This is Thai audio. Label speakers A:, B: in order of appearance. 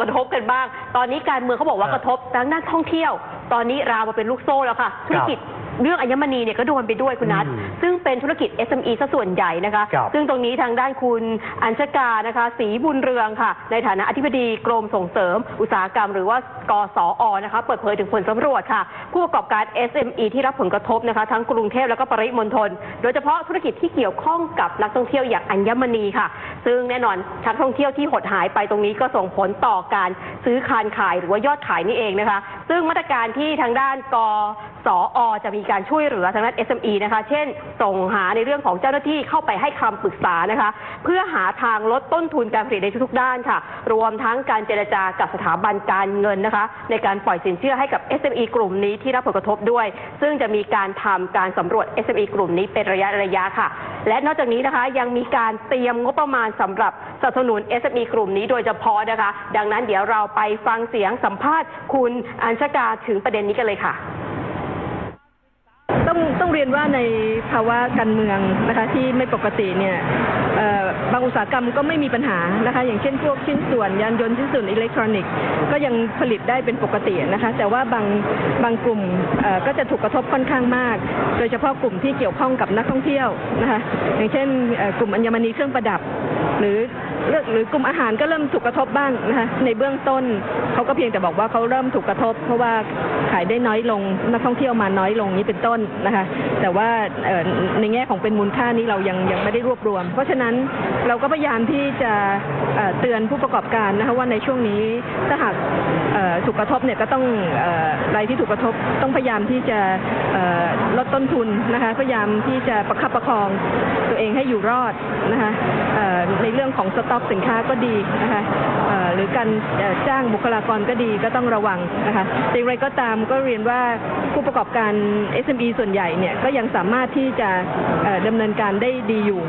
A: กระทบกันบ้าง ตอนนี้การเมืองเขาบอกว่ากระทบทั้งด้านท่องเที่ยว ตอนนี้ราวมาเป็นลูกโซ่แล้วค่ะธุรกิจ เรื่องอัญมณีเนี่ยก็โดนไปด้วยคุณนัท
B: อืม
A: ซึ่งเป็นธุรกิจ SME ซะส่วนใหญ่นะคะ
B: ครับ
A: ซึ่งตรงนี้ทางด้านคุณอัญชกานะคะศรีบุญเรืองค่ะ ในฐานะอธิบดีกรมส่งเสริม อุตสาหกรรมหรือว่ากสอนะคะเปิดเผยถึงผลสำรวจค่ะ ผู้ประกอบการ SME ที่รับผลกระทบนะคะ ทั้งกรุงเทพแล้วก็ปริมณฑลโดยเฉพาะธุรกิจที่เกี่ยวข้องกับนักท่องเที่ยวอย่างอัญมณีค่ะ ซึ่งแน่นอนนักท่องเที่ยวที่หดหายไปตรงนี้ก็ส่งผลต่อการซื้อคานขายหรือว่ายอดขายนี่เองนะคะ ซึ่งมาตรการที่ทางด้านกสอจะมีการช่วยเหลือทางด้าน SME นะคะ เช่น ส่งหาในเรื่องของเจ้าหน้าที่เข้าไปให้คำปรึกษานะคะ เพื่อหาทางลดต้นทุนการผลิตในทุกๆด้านค่ะ รวมทั้งการเจรจากับสถาบันการเงินนะคะ ในการปล่อยสินเชื่อให้กับ SME กลุ่มนี้ที่รับผลกระทบด้วย ซึ่งจะมีการทำการสำรวจ SME กลุ่มนี้เป็นระยะระยะค่ะ และนอกจากนี้นะคะยังมีการเตรียมงบประมาณสำหรับสนับสนุน SME กลุ่มนี้โดยเฉพาะนะคะ ดังนั้นเดี๋ยวเราไปฟังเสียงสัมภาษณ์คุณอัญชกาถึงประเด็นนี้กันเลยค่ะ
C: เรียนว่าในภาวะการเมืองนะคะที่ไม่ปกติเนี่ยบางอุตสาหกรรมก็ไม่มีปัญหานะคะ อย่างเช่นพวกชิ้นส่วนยานยนต์ชิ้นส่วนอิเล็กทรอนิกส์ก็ยังผลิตได้เป็นปกตินะคะ แต่ว่าบางบางกลุ่มก็จะถูกกระทบค่อนข้างมาก โดยเฉพาะกลุ่มที่เกี่ยวข้องกับนักท่องเที่ยวนะคะ อย่างเช่นกลุ่มอัญมณีเครื่องประดับ หรือ หรือกลุ่มอาหารก็เริ่มถูกกระทบบ้างนะคะในเบื้องต้นเขาก็เพียงแต่บอกว่าเขาเริ่มถูกกระทบ เพราะว่าขายได้น้อยลงนักท่องเที่ยวมาน้อยลงนี้เป็นต้นนะคะ แต่ว่าในแง่ของเป็นมูลค่านี้เรายังยังไม่ได้รวบรวม เพราะฉะนั้นเราก็พยายามที่จะเเตือนผู้ประกอบการนะคะว่าในช่วงนี้ถ้าหากถูกกระทบเนี่ยก็ต้องอ่อรายที่ถูกกระทบต้องพยายามที่จะลดต้นทุนนะคะพยายามที่จะประคับประคองตัวเองให้อยู่รอดนะคะในเรื่องของสต็อกสินค้าก็ดีนะคะหรือการจ้างบุคลากรก็ดีก็ต้องระวังนะคะแต่อย่างไรก็ตามก็เรียนว่าผู้ประกอบการ SME ส่วนใหญ่เนี่ยก็ยังสามารถที่จะดำเนินการได้ดีอยู่